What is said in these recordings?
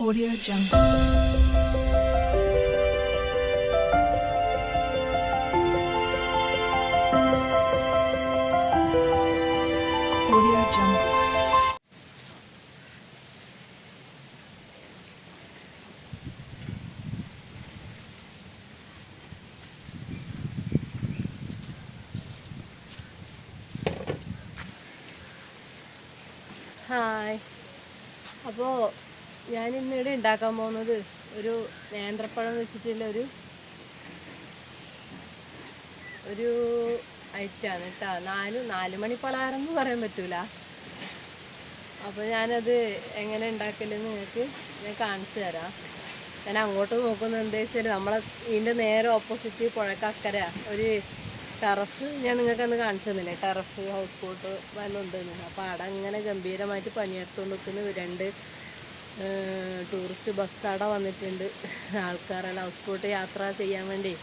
Audio Jungle. Audio Jungle. Hi അപ്പോൾ ഞാൻ ഇന്നിവിടെ ഉണ്ടാക്കാൻ പോകുന്നത് ഒരു നേന്ത്രപ്പഴം വെച്ചിട്ടുള്ള ഒരു ഒരു ഐറ്റാണ് കേട്ടോ. നാല് നാല് മണി പലഹാരം എന്ന് പറയാൻ പറ്റൂല. അപ്പോൾ ഞാനത് എങ്ങനെ ഉണ്ടാക്കലെന്ന് നിങ്ങൾക്ക് ഞാൻ കാണിച്ചു തരാം. ഞാൻ അങ്ങോട്ട് നോക്കുന്നത് എന്താ വെച്ചാൽ നമ്മളെ ഇതിന്റെ നേരെ ഓപ്പോസിറ്റ് പുഴക്കക്കര ഒരു ടെറഫ് ഞാൻ നിങ്ങൾക്ക് അന്ന് കാണിച്ചു തന്നില്ലേ? ടെറഫ് ഹൗസ് ബോട്ട് വല്ലതും ഉണ്ടെന്ന്. അപ്പോൾ അവിടെ അങ്ങനെ ഗംഭീരമായിട്ട് പണിയെടുത്തുകൊണ്ട് നിൽക്കുന്ന രണ്ട് ടൂറിസ്റ്റ് ബസ് അവിടെ വന്നിട്ടുണ്ട്. ആൾക്കാരെല്ലാം ഹൗസ് ബോട്ട് യാത്ര ചെയ്യാൻ വേണ്ടി.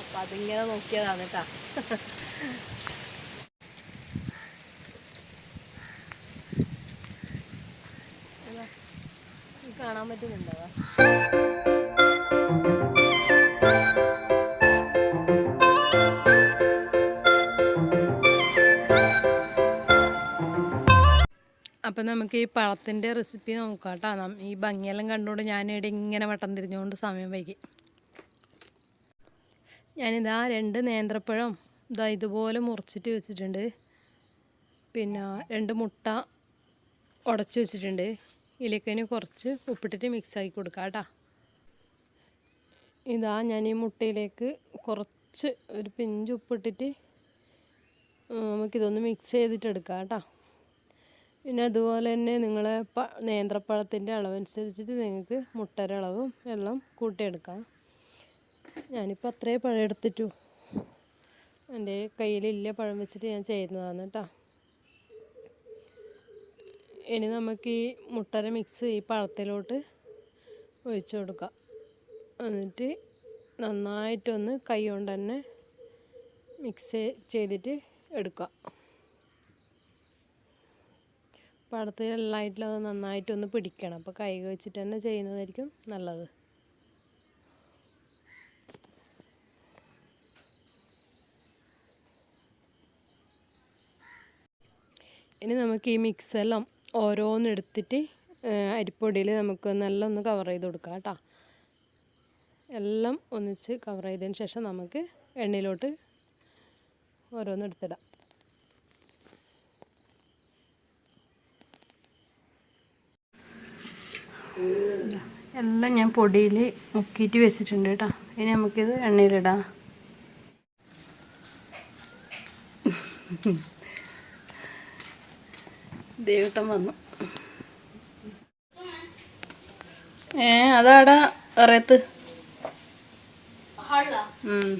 അപ്പം അതിങ്ങനെ നോക്കിയതാണ് കേട്ടോ. കാണാൻ പറ്റുന്നുണ്ടോ? നമുക്ക് ഈ പഴത്തിന്റെ റെസിപ്പി നോക്കാം കേട്ടോ ഈ ഭംഗിയെല്ലാം കണ്ടുകൊണ്ട് ഞാനിവിടെ ഇങ്ങനെ വട്ടം തിരിഞ്ഞുകൊണ്ട് സമയം വൈകി. ഞാനിതാ രണ്ട് നേന്ത്രപ്പഴം ഇതാ ഇതുപോലെ മുറിച്ചിട്ട് വെച്ചിട്ടുണ്ട്. പിന്നെ രണ്ട് മുട്ട ഉടച്ച് വെച്ചിട്ടുണ്ട്. ഇതിലേക്കതിന് കുറച്ച് ഉപ്പിട്ടിട്ട് മിക്സ് ആക്കി കൊടുക്കാം കേട്ടോ ഇതാ ഞാൻ ഈ മുട്ടയിലേക്ക് കുറച്ച് ഒരു പിഞ്ച് ഉപ്പിട്ടിട്ട് നമുക്കിതൊന്ന് മിക്സ് ചെയ്തിട്ട് എടുക്കാം കേട്ടോ പിന്നെ അതുപോലെ തന്നെ നിങ്ങളെ പ നേന്ത്രപ്പഴത്തിന്റെ അളവനുസരിച്ചിട്ട് നിങ്ങൾക്ക് മുട്ടയുടെ അളവും എല്ലാം കൂട്ടിയെടുക്കാം. ഞാനിപ്പോൾ അത്രേ പഴം എടുത്തിട്ടു എന്റെ കയ്യിലില്ല പഴം വെച്ചിട്ട് ഞാൻ ചെയ്യുന്നതാണ് കേട്ടോ. ഇനി നമുക്ക് ഈ മുട്ടര മിക്സ് ഈ പഴത്തിലോട്ട് ഒഴിച്ചു കൊടുക്കാം. എന്നിട്ട് നന്നായിട്ടൊന്ന് കൈ കൊണ്ട് തന്നെ മിക്സ് ചെയ്തിട്ട് എടുക്കുക പഴത്തിലെല്ലായിട്ടും അത് നന്നായിട്ടൊന്ന് പിടിക്കണം. അപ്പോൾ കൈ വെച്ചിട്ട് തന്നെ ചെയ്യുന്നതായിരിക്കും നല്ലത്. ഇനി നമുക്ക് ഈ മിക്സെല്ലാം ഓരോന്നെടുത്തിട്ട് അരിപ്പൊടിയിൽ നമുക്ക് നല്ല ഒന്ന് കവർ ചെയ്ത് കൊടുക്കാം കേട്ടോ. എല്ലാം ഒന്നിച്ച് കവർ ചെയ്തതിന് ശേഷം നമുക്ക് എണ്ണയിലോട്ട് ഓരോന്നെടുത്തിടാം. എല്ലാം ഞാൻ പൊടിയിൽ മുക്കിയിട്ട് വെച്ചിട്ടുണ്ട് കേട്ടോ. ഇനി നമുക്കിത് എണ്ണയിലിടാം. ദൈവട്ടം വന്നു. ഏ അതാടാ അറിയത്ത്. ഉം.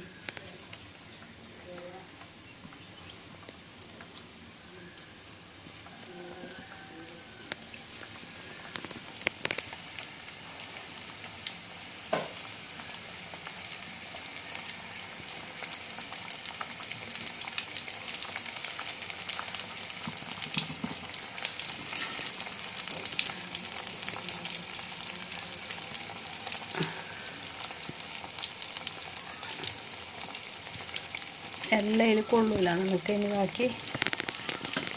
എല്ലാം ഇതിൽ കൊള്ളൂല. നമുക്ക് ഇനി ബാക്കി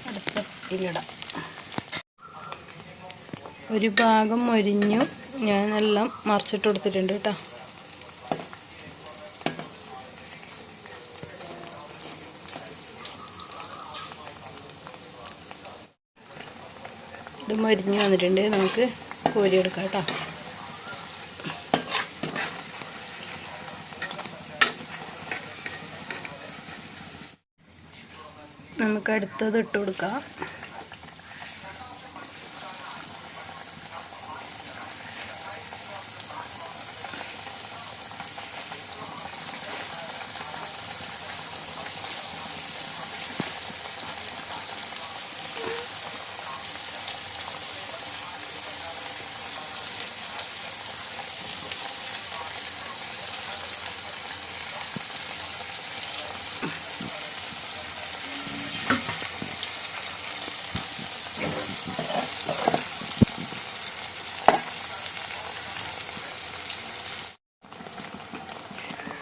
അടുത്ത ഒരു ഭാഗം മൊരിഞ്ഞു. ഞാൻ എല്ലാം മറിച്ചിട്ട് കൊടുത്തിട്ടുണ്ട് കേട്ടോ. ഇത് മരിഞ്ഞ് വന്നിട്ടുണ്ട്. നമുക്ക് കോരിയെടുക്കാം കേട്ടോ. നമുക്ക് അടുത്തത് ഇട്ട് കൊടുക്കാം.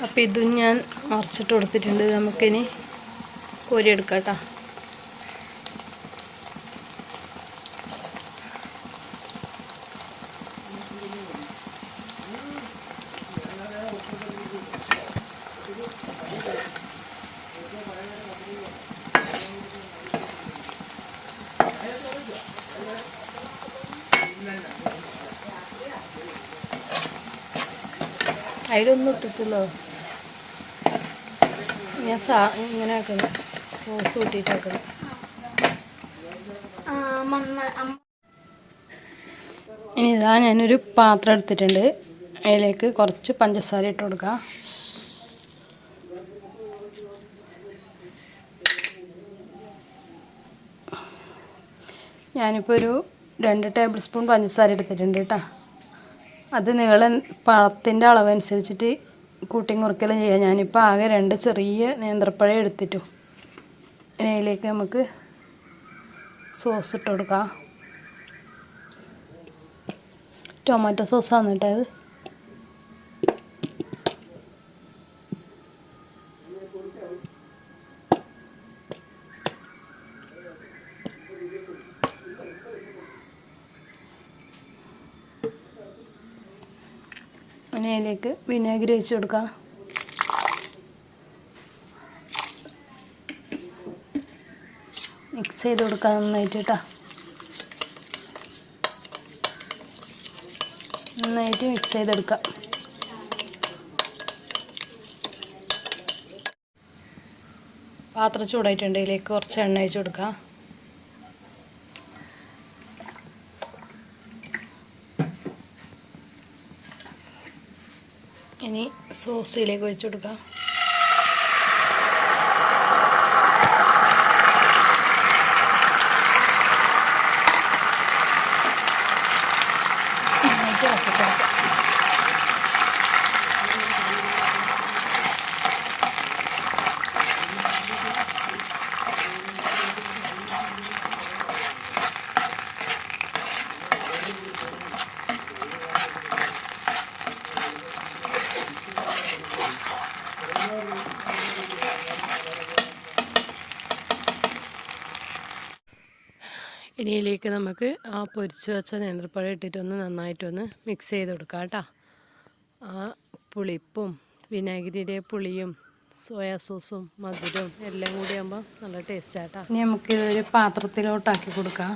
അപ്പോൾ ഇതും ഞാൻ മറിച്ചിട്ട് കൊടുത്തിട്ടുണ്ട്. നമുക്കിനി കോരിയെടുക്കാം കേട്ടോ അതിലൊന്നും ഇട്ടിട്ടില്ലോ ഞാൻ സാ ഇങ്ങനെ ആക്കണം സോസ് കൂട്ടിയിട്ടാക്കണം ഇനി ഇതാ ഞാനൊരു പാത്രം എടുത്തിട്ടുണ്ട്. അതിലേക്ക് കുറച്ച് പഞ്ചസാര ഇട്ട് കൊടുക്കാം. ഞാനിപ്പോൾ ഒരു രണ്ട് ടേബിൾ സ്പൂൺ പഞ്ചസാര എടുത്തിട്ടുണ്ട് കേട്ടോ. അത് നിങ്ങൾ പഴത്തിന്റെ അളവനുസരിച്ചിട്ട് കൂട്ടി മുറിക്കലും ചെയ്യാം. ഞാനിപ്പോൾ ആകെ രണ്ട് ചെറിയ നേന്ത്രപ്പഴം എടുത്തിട്ടു. ഇനി നമുക്ക് സോസ് ഇട്ട് കൊടുക്കാം. ടൊമാറ്റോ സോസാണ് കേട്ടോ അത് ഇനി അതിലേക്ക് വിനാഗിരി വെച്ച് കൊടുക്കാം. മിക്സ് ചെയ്ത് കൊടുക്കാം നന്നായിട്ട് കേട്ടോ നന്നായിട്ട് മിക്സ് ചെയ്തെടുക്കാം. പാത്രം ചൂടായിട്ടുണ്ട്. ഇതിലേക്ക് കുറച്ച് എണ്ണ ഒഴിച്ച് കൊടുക്കാം. ഇനി സോസിലേക്ക് ഒഴിച്ച് കൊടുക്കാം. ഇനിയിലേക്ക് നമുക്ക് ആ പൊരിച്ച് വെച്ച നേന്ത്രപ്പഴം ഇട്ടിട്ടൊന്ന് നന്നായിട്ടൊന്ന് മിക്സ് ചെയ്ത് കൊടുക്കാം കേട്ടോ. ആ പുളിപ്പും വിനാഗിരിയുടെ പുളിയും സോയാ സോസും മധുരവും എല്ലാം കൂടി ആകുമ്പോൾ നല്ല ടേസ്റ്റാട്ടോ ഇനി നമുക്കിതൊരു പാത്രത്തിലോട്ടാക്കി കൊടുക്കാം.